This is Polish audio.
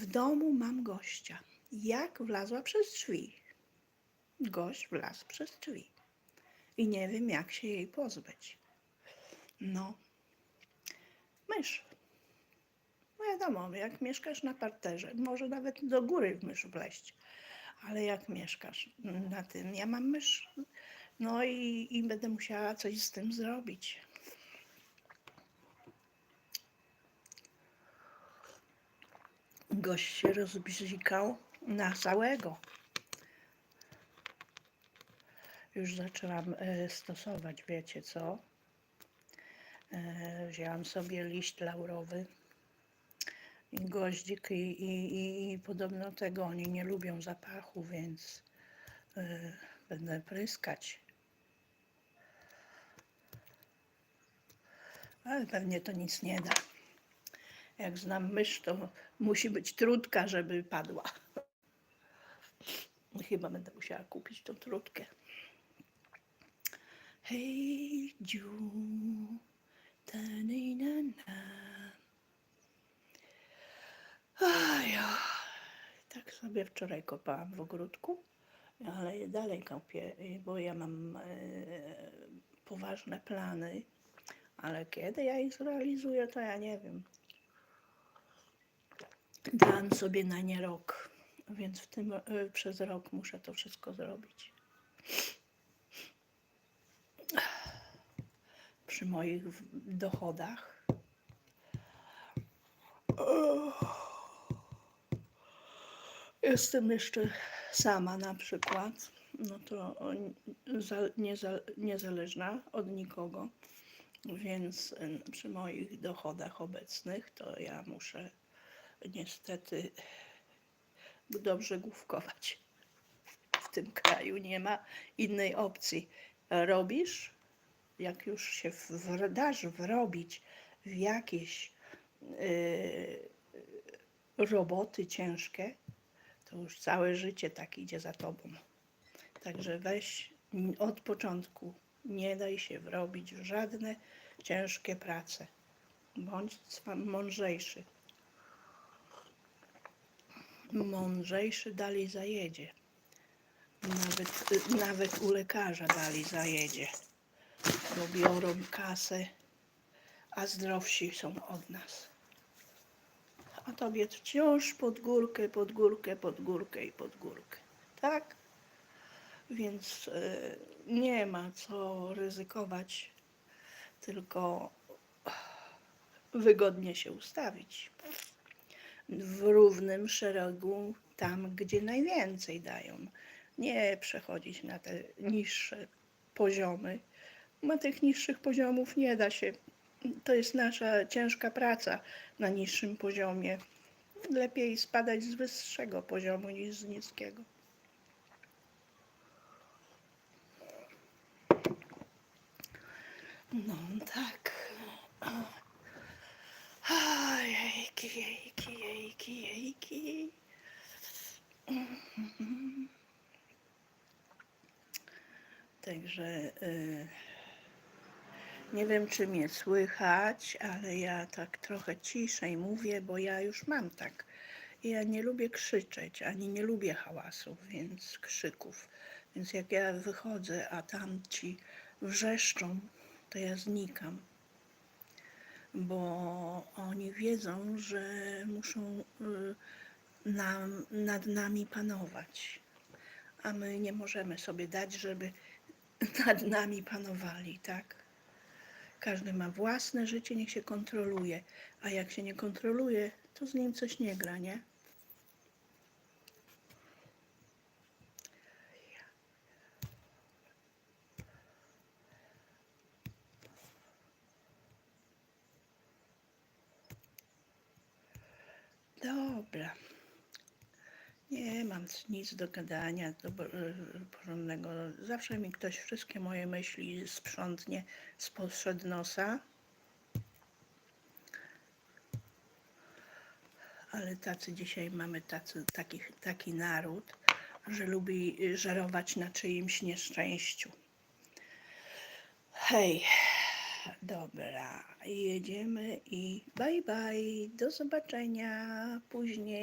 W domu mam gościa. Jak wlazła przez drzwi? Gość wlazł przez drzwi. I nie wiem, jak się jej pozbyć. No, mysz. No wiadomo, jak mieszkasz na parterze, może nawet do góry mysz wleść. Ale jak mieszkasz na tym, ja mam mysz, no i, i będę musiała coś z tym zrobić. Gość się rozbzikał na całego. Już zaczęłam e, stosować, wiecie co? E, Wzięłam sobie liść laurowy i goździk i, i, i, i podobno tego oni nie lubią zapachu, więc e, będę pryskać. Ale pewnie to nic nie da. Jak znam mysz, to musi być trudka, żeby padła. Chyba będę musiała kupić tą trutkę. Hej, dziu, ta na na na. Tak sobie wczoraj kopałam w ogródku, ale dalej kopię, bo ja mam e, poważne plany, ale kiedy ja ich zrealizuję, to ja nie wiem. Dałam sobie na nie rok, więc w tym e, przez rok muszę to wszystko zrobić. Przy moich dochodach. Jestem jeszcze sama na przykład, no to niezależna od nikogo, więc e, przy moich dochodach obecnych to ja muszę niestety dobrze główkować. W tym kraju nie ma innej opcji. Robisz, jak już się w- dasz wrobić w jakieś yy, roboty ciężkie, to już całe życie tak idzie za tobą. Także weź od początku, nie daj się wrobić w żadne ciężkie prace. Bądź mądrzejszy. Mądrzejszy dalej zajedzie. Nawet, nawet u lekarza dalej zajedzie. Bo biorą kasę, a zdrowsi są od nas. A tobie wciąż pod górkę, pod górkę, pod górkę i pod górkę. Tak? Więc e, nie ma co ryzykować, tylko wygodnie się ustawić w równym szeregu tam, gdzie najwięcej dają. Nie przechodzić na te niższe poziomy. Na tych niższych poziomów nie da się. To jest nasza ciężka praca na niższym poziomie. Lepiej spadać z wyższego poziomu niż z niskiego. No tak. Także y, nie wiem, czy mnie słychać, ale ja tak trochę ciszej mówię, bo ja już mam tak. Ja nie lubię krzyczeć, ani nie lubię hałasów, więc krzyków. Więc jak ja wychodzę, a tam ci wrzeszczą, to ja znikam bo oni wiedzą, że muszą y, nam, nad nami panować, a my nie możemy sobie dać, żeby nad nami panowali, tak? Każdy ma własne życie, niech się kontroluje, a jak się nie kontroluje, to z nim coś nie gra, nie? Dobra. Nie mam nic do gadania do, e, porządnego. Zawsze mi ktoś wszystkie moje myśli sprzątnie spod nosa. Ale tacy dzisiaj mamy tacy, taki, taki naród, że lubi żerować na czyimś nieszczęściu. Hej, dobra, jedziemy i bye bye, do zobaczenia później.